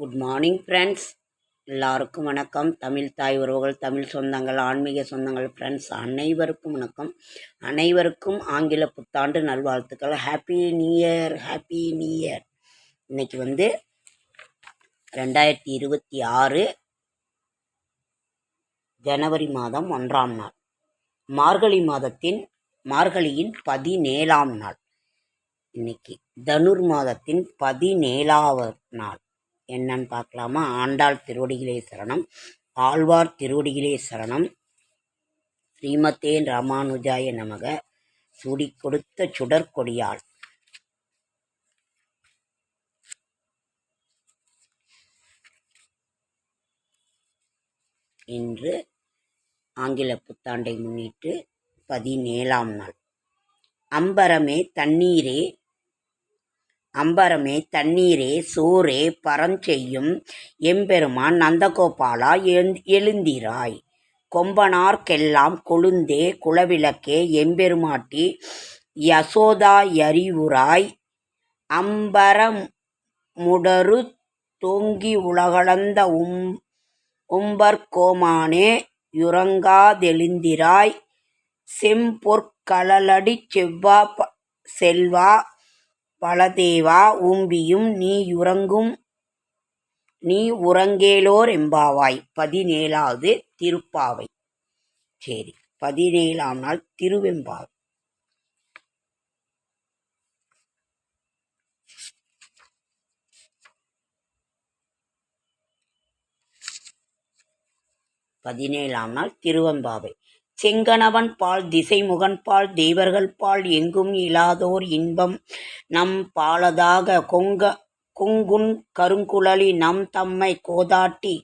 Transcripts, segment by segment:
Good morning friends எல்லாருக்கும் வணக்கம். தமிழ் தாய் உறவுகள் தமிழ் சொந்தங்கள் ஆன்மீக சொந்தங்கள் ஃப்ரெண்ட்ஸ் அனைவருக்கும் வணக்கம். அனைவருக்கும் ஆங்கில புத்தாண்டு நல்வாழ்த்துக்கள். Happy new year happy new year இன்னைக்கு வந்து ரெண்டாயிரத்தி இருபத்தி ஆறு ஜனவரி மாதம் ஒன்றாம் நாள். மார்கழி மாதத்தின் மார்கழியின் பதினேழாம் நாள். இன்னைக்கு தனுர் மாதத்தின் பதினேழாவது நாள். என்னன்னு பார்க்கலாமா? ஆண்டாள் திருவடிகளே சரணம். ஆழ்வார் திருவடிகளே சரணம். ஸ்ரீமத்தேன் ராமானுஜாய நமக. சுடி கொடுத்த சுடற்கொடியாள் இன்று ஆங்கில புத்தாண்டை முன்னிட்டு பதினேழாம் நாள். அம்பரமே தண்ணீரே அம்பரமே தண்ணீரே சோரே பரஞ்செய்யும் எம்பெருமான் நந்தகோபாலா எழுந் எழுந்திராய். கொம்பனார்க்கெல்லாம் கொழுந்தே குலவிளக்கே எம்பெருமாட்டி யசோதா அம்பரம் அம்பரமுடரு தோங்கி உலகளந்த உம் உம்பர்கோமானே யுறங்காதெழுந்திராய். செம்பொற்களலடிச் செவ்வா ப- செல்வா பலதேவா ஊம்பியும் நீயுறங்கும் நீ உறங்கேலோர் எம்பாவாய். பதினேழாவது திருப்பாவை. சரி பதினேழாம் நாள் திருவெம்பாவை. பதினேழாம் நாள் திருவெம்பாவை. செங்கணவன் பால் திசைமுகன் பால் தேவர்கள் பால் எங்கும் இலாதோர் இன்பம். நம் பாலதாக கொங்க கொங்குன் கருங்குழலி நம் தம்மை கோதாட்டி.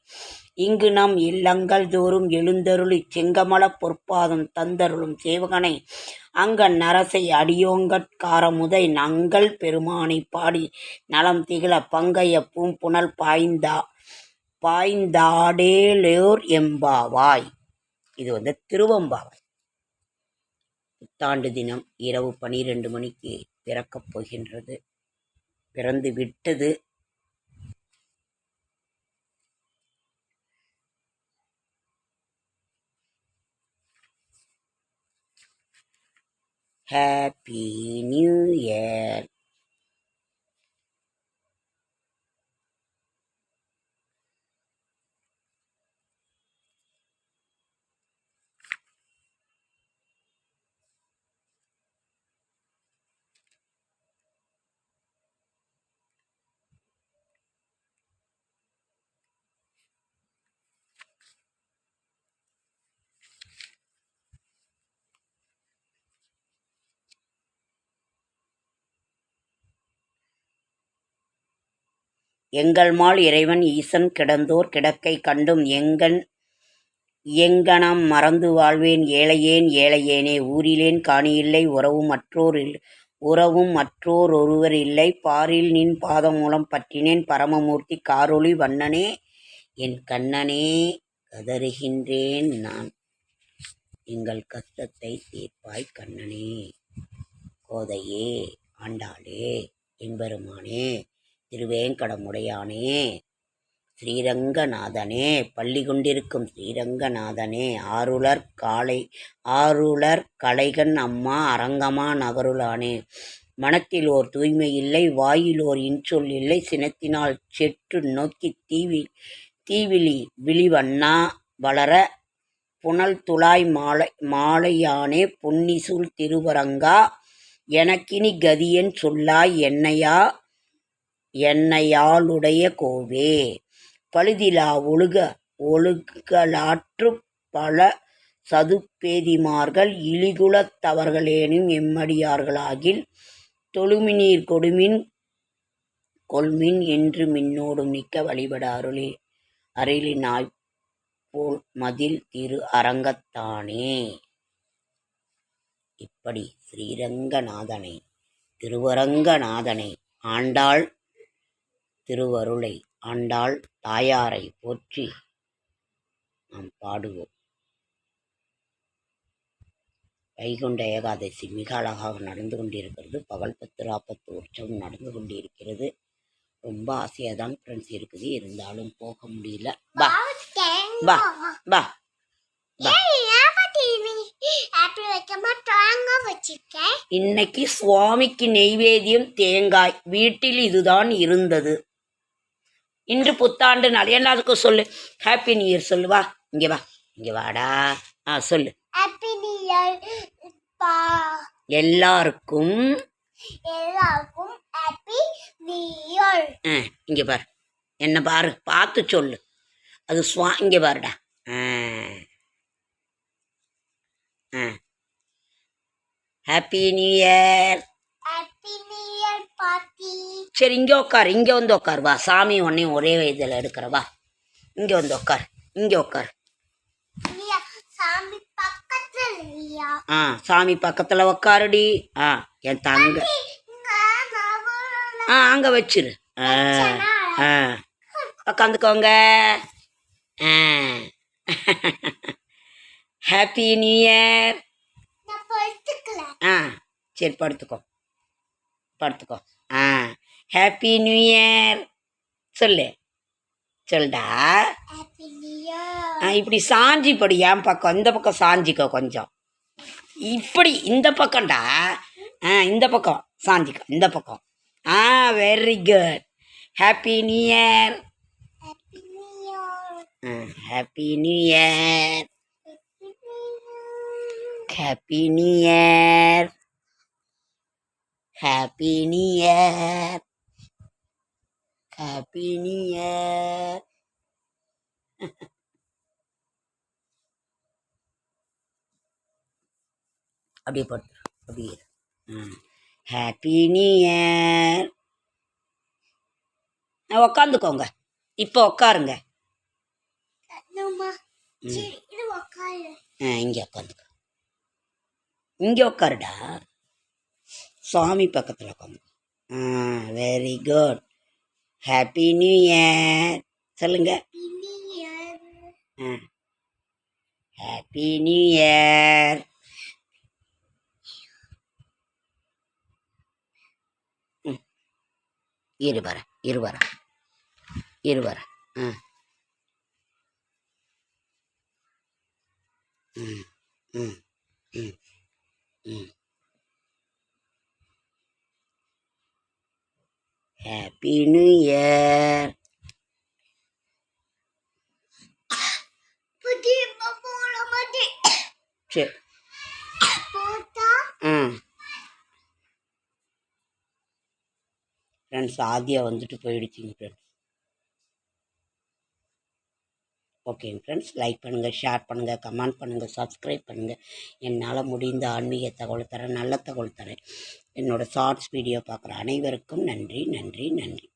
இங்கு நம் இல்லங்கள் தோறும் எழுந்தருளி செங்கமலப் பொற்பாதம் தந்தருளும் சேவகனை. அங்கன் நரசை அடியோங்கட்காரமுதை நங்கள் பெருமானை பாடி நலம் திகழ பங்கைய பூம்புணல் பாய்ந்தா பாய்ந்தாடேலோர் எம்பாவாய். இது வந்து திருவம்பாவை. புத்தாண்டு தினம் இரவு பனிரெண்டு மணிக்கு பிறக்கப் போகின்றது. பிறந்து விட்டது. ஹாப்பி நியூ இயர் எங்கள்மால் இறைவன் ஈசன் கிடந்தோர் கிடக்கை கண்டும் எங்கன் எங்கனம் மறந்து வாழ்வேன் ஏழையேன் ஏழையேனே. ஊரிலேன் காணியில்லை உறவும் மற்றோர் இல் உறவும் மற்றோர் ஒருவர் இல்லை. பாரில் நின் பாதமூலம் பற்றினேன் பரமமூர்த்தி காரொளி வண்ணனே. என் கண்ணனே கதறுகின்றேன் நான். எங்கள் கஷ்டத்தை தீர்ப்பாய் கண்ணனே. கோதையே ஆண்டாளே எம்பெருமானே. திருவேங்கடமுடையானே. ஸ்ரீரங்கநாதனே பள்ளி கொண்டிருக்கும் ஸ்ரீரங்கநாதனே ஆருளர் காளை ஆருளர் கலைகன் அம்மா அரங்கமா நகருளானே. மனத்தில் ஓர் தூய்மை இல்லை வாயில் ஓர் இன்சொல் இல்லை சினத்தினால் செற்று நோக்கி தீவி தீவிழி விழிவண்ணா வளர புனல் துளாய் மாலை மாலையானே பொன்னிசூல் திருவரங்கா எனக்கினி கதியன் சொல்லாய் என்னையா? என்னையாளுடைய கோவே. பழுதிலா ஒழுக ஒழுகலாற்று பல சதுப்பேதிமார்கள் இழிகுலத்தவர்களேனும் எம்மடியார்களாகில் தொழுமினீர் கொடுமின் கொள்மின் என்று மின்னோடும் நிற்க வழிபட அருளி அருளினாய் போல் மதில் திரு அரங்கத்தானே. இப்படி ஸ்ரீரங்கநாதனை திருவரங்கநாதனை ஆண்டாள் திருவருளை ஆண்டாள் தாயாரை போற்றி நாம் பாடுவோம். வைகுண்ட ஏகாதசி மிக அழகாக நடந்து கொண்டிருக்கிறது. பகல் பத்து ராப்பத்து உற்சவம் நடந்து கொண்டிருக்கிறது. ரொம்ப ஆசையாக தான் ஃப்ரெண்ட்ஸ் இருக்குது. இருந்தாலும் போக முடியல. பா பா பா இன்னைக்கு சுவாமிக்கு நெய்வேதியம் தேங்காய். வீட்டில் இதுதான் இருந்தது. இன்று புத்தாண்டு நாள். சொல்லு. ஹாப்பி நியூ இயர் சொல்லு வா. இங்கே வா. இங்கே வாடா. ஆ சொல்லு. ஹாப்பி நியூ இயர் பா. எல்லாருக்கும் எல்லாருக்கும் ஹாப்பி நியூ இயர் ஆ இங்கே பாரு. என்ன பாரு? பார்த்து சொல்லு. அது சுவா இங்கே பாருடா. ஆ. ஆ. Happy new year happy new year party சரி இங்கே உட்காரு இங்கே வந்து உட்காரு வா சாமி உன்னையும் ஒரே இதில் எடுக்கிற வா. இங்கே வந்து உட்காரு இங்கே உட்காரு ஆ சாமி பக்கத்தில் உட்காருடி ஆ என் தங்க ஆ அங்கே வச்சிரு. ஆ ஆ. உக்காந்துக்கோங்க. ஆ. ஹாப்பி நியூ இயர் ஆ சரி படுத்துக்கோ. படுத்துக்கோ ஆ ஹாப்பி நியூ இயர் சொல்லு. சொல்டா. இப்படி சாஞ்சி படி என் பக்கம். இந்த பக்கம் சாஞ்சிக்கோ கொஞ்சம். இப்படி இந்த பக்கம்டா. ஆ இந்த பக்கம். சாஞ்சிக்கோ இந்த பக்கம். ஆ very good happy new year happy new year happy new year happy new year happy new year அப்படியே படுத்து அப்படியே ஹாப்பி நியூ இயர் உக்காந்துக்கோங்க. இப்போ ஆ இங்கே உட்காந்துக்கோ இங்கே உட்காருடா சாமி பக்கத்தில் உட்காந்து very good happy new year சொல்லுங்க. ஹாப்பி நியூ இயர் ஆ ஹாப்பி நியூ இரு இரு இரு ஆ. ம் ம் ம் ம். ஹாப்பி நியூ இயர் சரி ஃப்ரெண்ட்ஸ் ஆதியா வந்துட்டு போயிடுச்சிங்க ஃப்ரெண்ட்ஸ் ஓகேங்க ஃப்ரெண்ட்ஸ் லைக் பண்ணுங்கள் ஷேர் பண்ணுங்கள் கமெண்ட் பண்ணுங்கள் சப்ஸ்கிரைப் பண்ணுங்கள் என்னால் முடிந்த ஆன்மீக தகவல் தரேன் நல்ல தகவல் தரேன். என்னோடய ஷார்ட்ஸ் வீடியோ பார்க்குற அனைவருக்கும் நன்றி நன்றி நன்றி.